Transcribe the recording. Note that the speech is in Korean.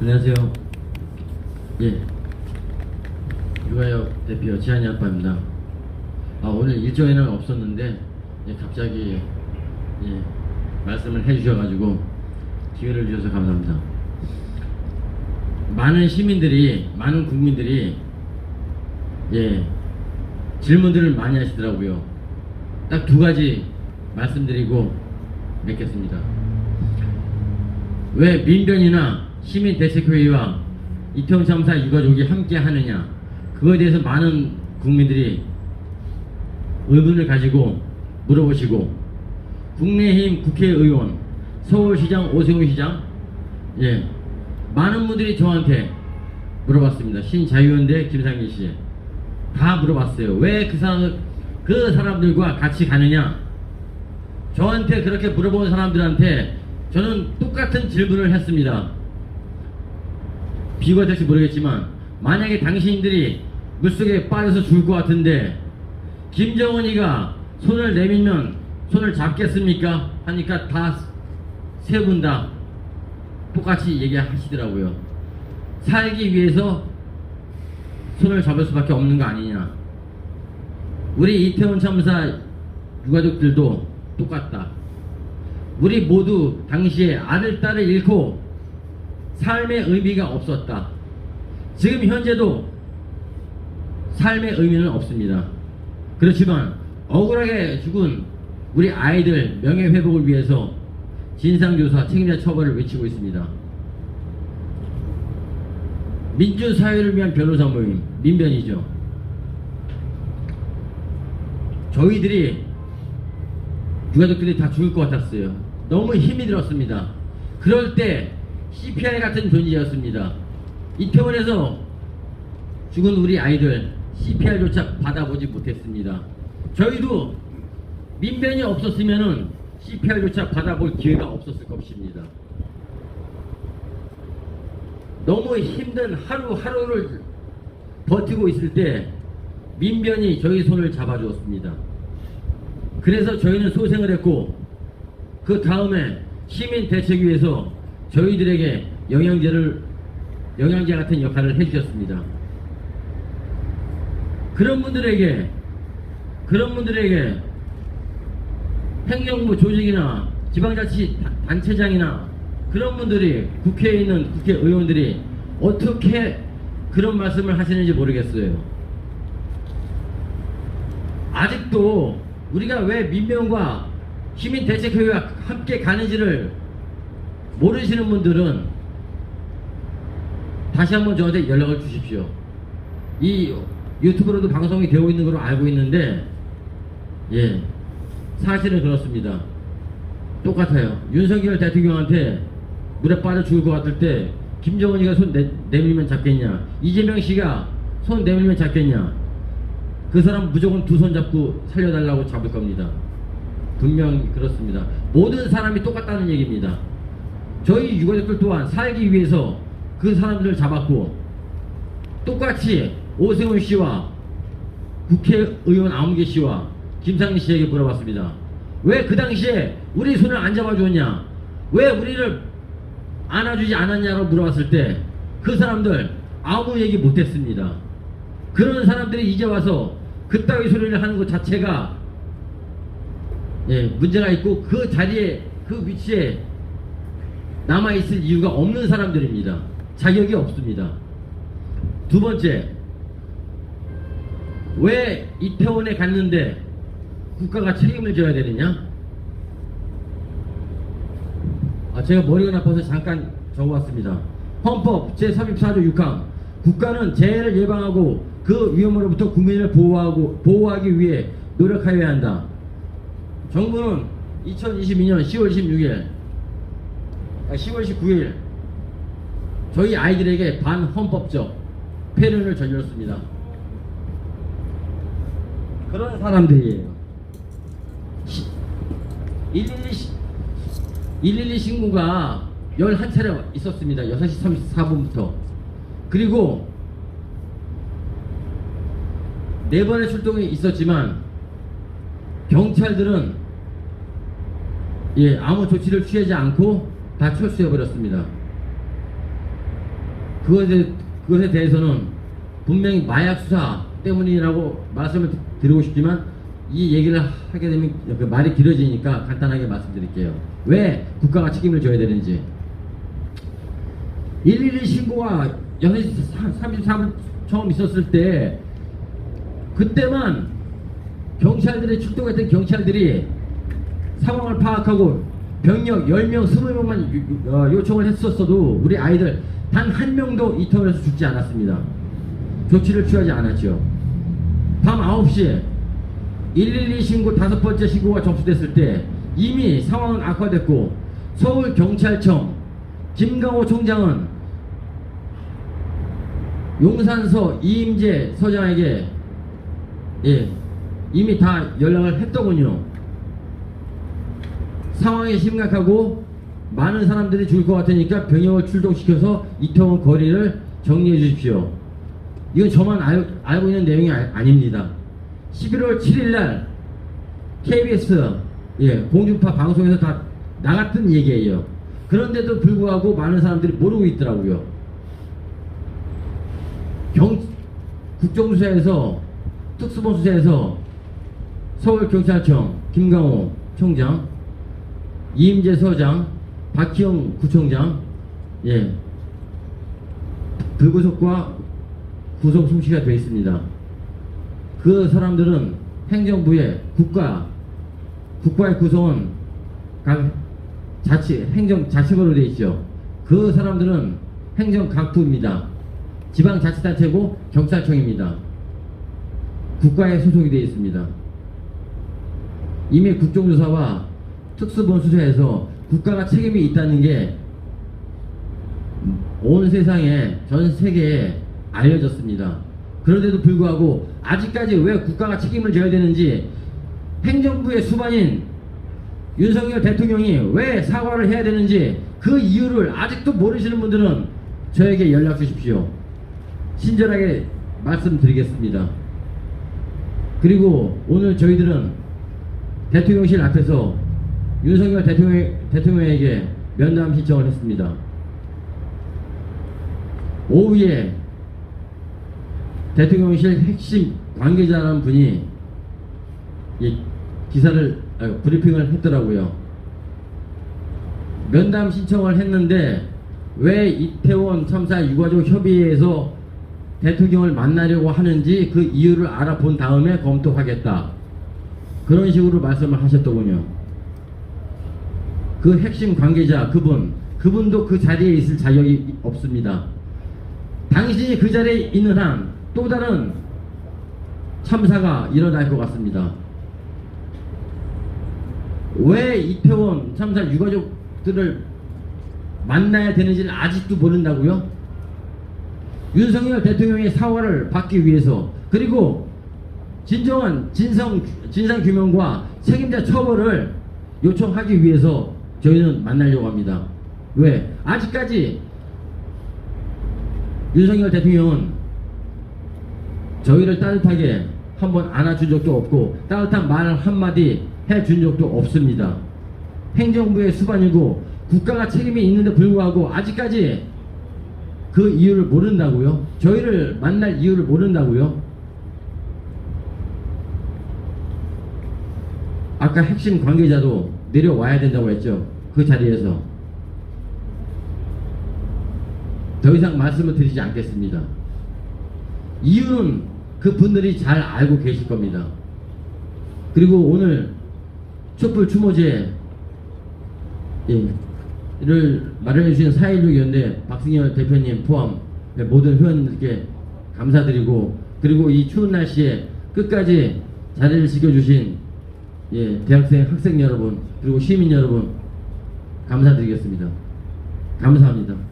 안녕하세요. 예. 육아역 대표 지한이 아빠입니다. 아, 오늘 일정에는 없었는데, 예, 갑자기, 예, 말씀을 해주셔가지고, 기회를 주셔서 감사합니다. 많은 시민들이, 많은 국민들이, 예, 질문들을 많이 하시더라고요. 딱 두 가지 말씀드리고 맺겠습니다. 왜 민변이나 시민 대책회의와 이태원 참사 유가족이 함께 하느냐 그거에 대해서 많은 국민들이 의문을 가지고 물어보시고 국내힘 국회의원 서울시장 오세훈 시장 예 많은 분들이 저한테 물어봤습니다. 신자유연대 김상길 씨다 물어봤어요. 왜 그 사람 그 사람들과 같이 가느냐? 저한테 그렇게 물어본 사람들한테 저는 똑같은 질문을 했습니다. 비유가 될지 모르겠지만 만약에 당신들이 물속에 빠져서 죽을 것 같은데 김정은이가 손을 내밀면 손을 잡겠습니까? 하니까 다 세 분 다 똑같이 얘기하시더라고요. 살기 위해서 손을 잡을 수밖에 없는 거 아니냐. 우리 이태원 참사 유가족들도 똑같다. 우리 모두 당시에 아들, 딸을 잃고 삶의 의미가 없었다. 지금 현재도 삶의 의미는 없습니다. 그렇지만 억울하게 죽은 우리 아이들 명예회복을 위해서 진상조사 책임자 처벌을 외치고 있습니다. 민주사회를 위한 변호사 모임, 민변이죠. 저희들이 유가족들이 다 죽을 것 같았어요. 너무 힘이 들었습니다. 그럴 때 CPI 같은 존재였습니다. 이태원에서 죽은 우리 아이들 CPR조차 받아보지 못했습니다. 저희도 민변이 없었으면은 CPR조차 받아볼 기회가 없었을 것입니다. 너무 힘든 하루하루를 버티고 있을 때 민변이 저희 손을 잡아주었습니다. 그래서 저희는 소생을 했고 그 다음에 시민 대책위에서 저희들에게 영양제를 영양제 같은 역할을 해주셨습니다. 그런 분들에게 그런 분들에게 행정부 조직이나 지방자치 단체장이나 그런 분들이 국회에 있는 국회의원들이 어떻게 그런 말씀을 하시는지 모르겠어요. 아직도 우리가 왜 민병과 시민대책회의와 함께 가는지를 모르시는 분들은 다시 한번 저한테 연락을 주십시오. 이 유튜브로도 방송이 되고 있는 걸로 알고 있는데, 예, 사실은 그렇습니다. 똑같아요. 윤석열 대통령한테 물에 빠져 죽을 것 같을 때, 김정은이가 손 내, 내밀면 잡겠냐? 이재명 씨가 손 내밀면 잡겠냐? 그 사람 무조건 두 손 잡고 살려달라고 잡을 겁니다. 분명히 그렇습니다. 모든 사람이 똑같다는 얘기입니다. 저희 유가족들 또한 살기 위해서 그 사람들을 잡았고 똑같이 오세훈 씨와 국회의원 아무개 씨와 김상희 씨에게 물어봤습니다. 왜 그 당시에 우리 손을 안 잡아주었냐? 왜 우리를 안아주지 않았냐고 물어봤을 때 그 사람들 아무 얘기 못했습니다. 그런 사람들이 이제 와서 그따위 소리를 하는 것 자체가 예, 문제가 있고 그 자리에 그 위치에 남아 있을 이유가 없는 사람들입니다. 자격이 없습니다. 두 번째, 왜 이태원에 갔는데 국가가 책임을 져야 되느냐? 아, 제가 머리가 나빠서 잠깐 적어왔습니다. 헌법 제34조 6항 국가는 재해를 예방하고 그 위험으로부터 국민을 보호하고 보호하기 위해 노력하여야 한다. 정부는 2022년 10월 16일, 아, 10월 19일 저희 아이들에게 반헌법적 폐륜을 저질렀습니다. 그런 사람들이에요. 112, 112 신고가 11차례 있었습니다. 6시 34분부터. 그리고 네 번의 출동이 있었지만 경찰들은 예 아무 조치를 취하지 않고 다 철수해 버렸습니다. 그것에, 그것에 대해서는 분명히 마약 수사 때문이라고 말씀을 드리고 싶지만 이 얘기를 하게 되면 그 말이 길어지니까 간단하게 말씀드릴게요. 왜 국가가 책임을 져야 되는지. 112 신고가 6시 33분 처음 있었을 때 그때만 경찰들이 출동했던 경찰들이 상황을 파악하고 병력 10명, 20명만 어, 요청을 했었어도 우리 아이들 단 한 명도 이 터널에서 죽지 않았습니다. 조치를 취하지 않았죠. 밤 9시에 112 신고 다섯 번째 신고가 접수됐을 때 이미 상황은 악화됐고 서울경찰청 김강호 총장은 용산서 이임재 서장에게 예, 이미 다 연락을 했더군요. 상황이 심각하고 많은 사람들이 죽을 것 같으니까 병력을 출동시켜서 이태원 거리를 정리해 주십시오. 이건 저만 알, 알고 있는 내용이 아, 닙니다 11월 7일 날 KBS 예, 공중파 방송에서 다 나갔던 얘기예요. 그런데도 불구하고 많은 사람들이 모르고 있더라고요. 경 국정수사에서 특수본수사에서 서울경찰청 김강호 총장, 이임재 서장, 박희영 구청장, 예, 불구속과 구속 송치가 되어 있습니다. 그 사람들은 행정부의 국가, 국가의 구성은 각 자치, 행정 자치부로 되어 있죠. 그 사람들은 행정 각부입니다. 지방자치단체고 경찰청입니다. 국가에 소속이 되어 있습니다. 이미 국정조사와 특수본수사에서 국가가 책임이 있다는 게 온 세상에 전 세계에 알려졌습니다. 그런데도 불구하고 아직까지 왜 국가가 책임을 져야 되는지 행정부의 수반인 윤석열 대통령이 왜 사과를 해야 되는지 그 이유를 아직도 모르시는 분들은 저에게 연락 주십시오. 친절하게 말씀드리겠습니다. 그리고 오늘 저희들은 대통령실 앞에서 윤석열 대통령, 대통령에게 면담 신청을 했습니다. 오후에 대통령실 핵심 관계자라는 분이 이 기사를 아, 브리핑을 했더라고요. 면담 신청을 했는데 왜 이태원 참사 유가족 협의회에서 대통령을 만나려고 하는지 그 이유를 알아본 다음에 검토하겠다. 그런 식으로 말씀을 하셨더군요. 그 핵심 관계자 그분 그분도 그 자리에 있을 자격이 없습니다. 당신이 그 자리에 있는 한 또 다른 참사가 일어날 것 같습니다. 왜 이태원 참사 유가족들을 만나야 되는지는 아직도 모른다고요? 윤석열 대통령의 사과를 받기 위해서 그리고 진정한 진성 진상 규명과 책임자 처벌을 요청하기 위해서 저희는 만나려고 합니다. 왜? 아직까지 윤석열 대통령은 저희를 따뜻하게 한번 안아준 적도 없고 따뜻한 말 한마디 해준 적도 없습니다. 행정부의 수반이고 국가가 책임이 있는데 불구하고 아직까지 그 이유를 모른다고요? 저희를 만날 이유를 모른다고요? 아까 핵심 관계자도 내려와야 된다고 했죠. 그 자리에서. 더 이상 말씀을 드리지 않겠습니다. 이유는 그 분들이 잘 알고 계실 겁니다. 그리고 오늘 촛불 추모제 를 마련해 주신 4.16 연대 박승열 대표님 포함 모든 회원들께 감사드리고 그리고 이 추운 날씨에 끝까지 자리를 지켜주신 예, 대학생 학생 여러분 그리고 시민 여러분 감사드리겠습니다. 감사합니다.